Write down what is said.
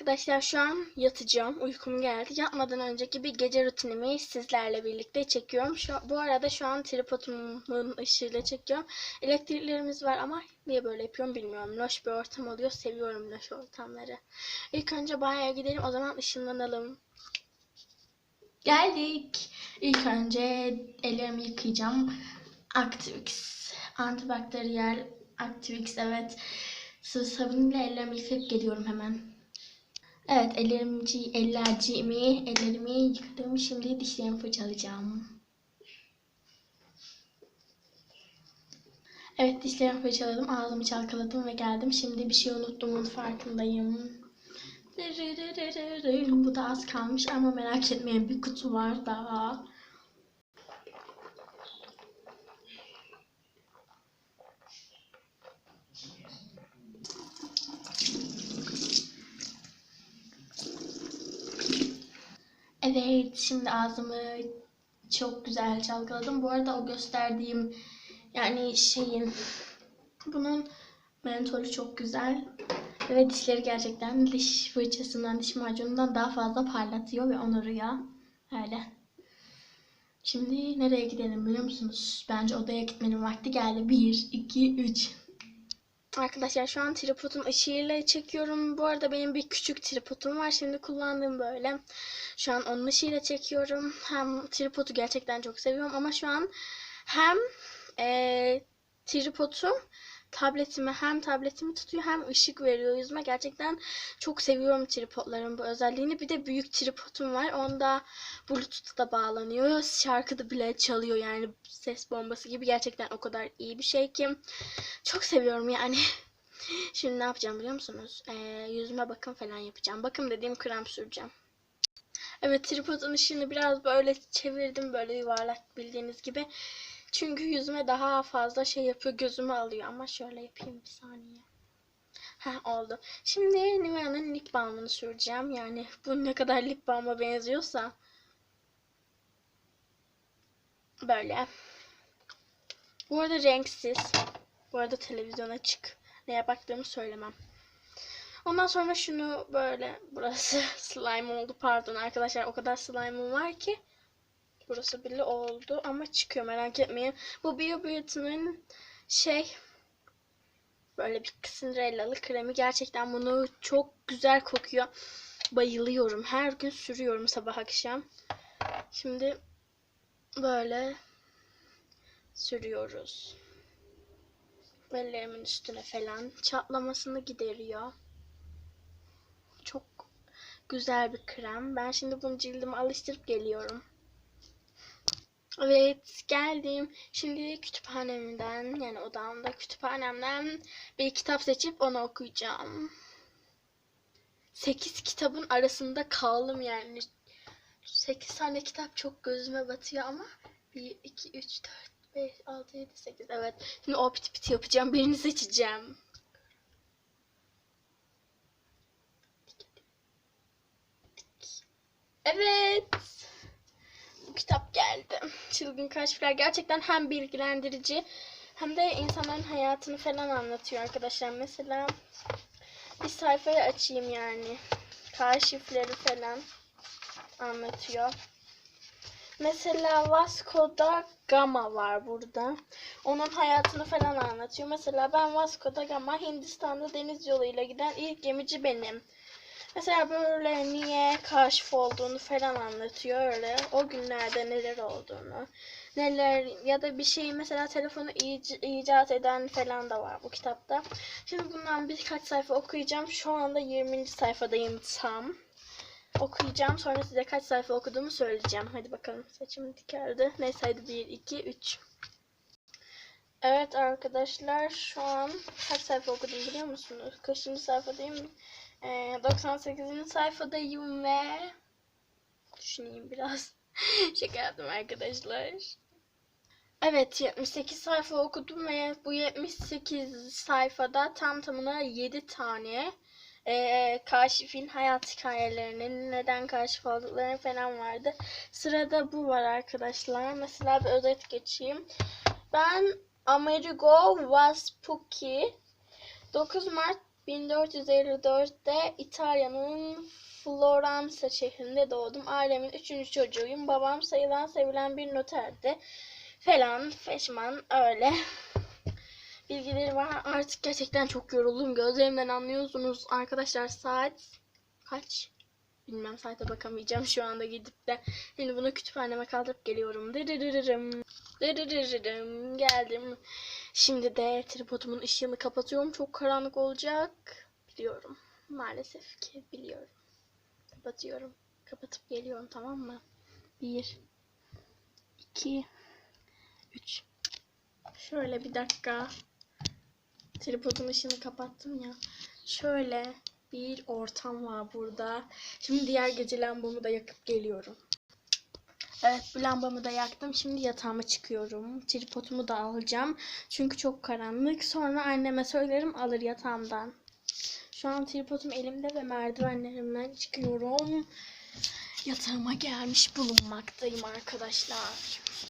Arkadaşlar şu an yatacağım. Uykum geldi. Yatmadan önceki bir gece rutinimi sizlerle birlikte çekiyorum. Şu, bu arada şu an tripodumun ışığıyla çekiyorum. Elektriklerimiz var ama niye böyle yapıyorum bilmiyorum. Loş bir ortam oluyor. Seviyorum loş ortamları. İlk önce banyoya gidelim. O zaman ışınlanalım. Geldik. İlk önce ellerimi yıkayacağım. Activix. Antibakteriyel Activix evet. Sıvı sabunla ellerimi yıkayıp geliyorum hemen. Evet ellerimi, ellerciğimi, ellerimi yıkadım. Şimdi dişlerimi fırçalayacağım. Evet dişlerimi fırçaladım, ağzımı çalkaladım ve geldim. Şimdi bir şey unuttuğumun farkındayım. Bu da az kalmış ama merak etmeyin bir kutu var daha. Evet, şimdi ağzımı çok güzel çalkaladım. Bu arada o gösterdiğim yani şeyin bunun mentolü çok güzel ve dişleri gerçekten diş fırçasından, diş macunundan daha fazla parlatıyor ve onuruyor. Öyle. Şimdi nereye gidelim biliyor musunuz? Bence odaya gitmenin vakti geldi. 1, 2, 3. Arkadaşlar şu an tripodun ışığıyla çekiyorum. Bu arada benim bir küçük tripodum var. Şimdi kullandığım böyle. Şu an onun ışığıyla çekiyorum. Hem tripodu gerçekten çok seviyorum ama şu an hem e, tripodum tabletimi hem tabletimi tutuyor hem ışık veriyor yüzüme. Gerçekten çok seviyorum tripodların bu özelliğini. Bir de büyük tripodum var. Onda Bluetooth'ta bağlanıyor. Şarkıda bile çalıyor yani ses bombası gibi. Gerçekten o kadar iyi bir şey ki. Çok seviyorum yani. Şimdi ne yapacağım biliyor musunuz? Ee, yüzüme bakım falan yapacağım. Bakım dediğim krem süreceğim. Evet tripodun ışığını biraz böyle çevirdim böyle yuvarlak bildiğiniz gibi. Çünkü yüzüme daha fazla şey yapıyor gözümü alıyor ama şöyle yapayım bir saniye. Heh oldu. Şimdi Nivea'nın lip balmını süreceğim. Yani bu ne kadar lip balma benziyorsa. Böyle. Bu arada renksiz. Bu arada televizyon açık. Neye baktığımı söylemem. Ondan sonra şunu böyle burası slime oldu pardon arkadaşlar o kadar slime'ım var ki burası bile oldu ama çıkıyor merak etmeyin. Bu Bio Beauty'nin şey böyle bir Cinderella'lı kremi gerçekten bunu çok güzel kokuyor. Bayılıyorum. Her gün sürüyorum sabah akşam. Şimdi böyle sürüyoruz. Ellerimin üstüne falan çatlamasını gideriyor. Çok güzel bir krem. Ben şimdi bunu cildime alıştırıp geliyorum. Evet geldim. Şimdi kütüphanemden yani odamda kütüphanemden bir kitap seçip onu okuyacağım. 8 kitabın arasında kaldım yani. 8 tane kitap çok gözüme batıyor ama 1, 2, 3, 4, 5, 6, 7, 8 evet. Şimdi o piti piti yapacağım. Birini seçeceğim. Evet. Kitap geldi. Çılgın Kaşifler gerçekten hem bilgilendirici hem de insanların hayatını falan anlatıyor arkadaşlar. Mesela bir sayfayı açayım yani. Kaşifleri falan anlatıyor. Mesela Vasco da Gama var burada. Onun hayatını falan anlatıyor. Mesela ben Vasco da Gama Hindistan'da deniz yoluyla giden ilk gemici benim. Mesela böyle niye kaşif olduğunu falan anlatıyor öyle. O günlerde neler olduğunu. Neler ya da bir şeyi mesela telefonu ic icat eden falan da var bu kitapta. Şimdi bundan birkaç sayfa okuyacağım. Şu anda 20. sayfadayım tam. Okuyacağım. Sonra size kaç sayfa okuduğumu söyleyeceğim. Hadi bakalım. Saçım dikeldi. Neyse hadi 1, 2, 3. Evet arkadaşlar şu an kaç sayfa okudum biliyor musunuz? Kaçıncı sayfadayım? Ee, 98. sayfadayım ve düşüneyim biraz. Şaka yaptım arkadaşlar. Evet 78 sayfa okudum ve bu 78 sayfada tam tamına 7 tane e, kaşifin hayat hikayelerinin neden kaşif oldukları falan vardı. Sırada bu var arkadaşlar. Mesela bir özet geçeyim. Ben Amerigo Vespucci 9 Mart 1454'te İtalya'nın Floransa şehrinde doğdum. Ailemin üçüncü çocuğuyum. Babam sayılan sevilen bir noterdi. Falan feşman öyle. Bilgileri var. Artık gerçekten çok yoruldum. Gözlerimden anlıyorsunuz. Arkadaşlar saat kaç? Bilmem saate bakamayacağım şu anda gidip de. Şimdi bunu kütüphaneme kaldırıp geliyorum. Dırırırırım. Dırırırırım. Geldim. Şimdi de tripodumun ışığını kapatıyorum. Çok karanlık olacak. Biliyorum. Maalesef ki biliyorum. Kapatıyorum. Kapatıp geliyorum tamam mı? Bir. iki, Üç. Şöyle bir dakika. Tripodun ışığını kapattım ya. Şöyle bir ortam var burada. Şimdi diğer gece lambamı da yakıp geliyorum. Evet bu lambamı da yaktım. Şimdi yatağıma çıkıyorum. Tripodumu da alacağım. Çünkü çok karanlık. Sonra anneme söylerim alır yatağımdan. Şu an tripodum elimde ve merdivenlerimden çıkıyorum. Yatağıma gelmiş bulunmaktayım arkadaşlar.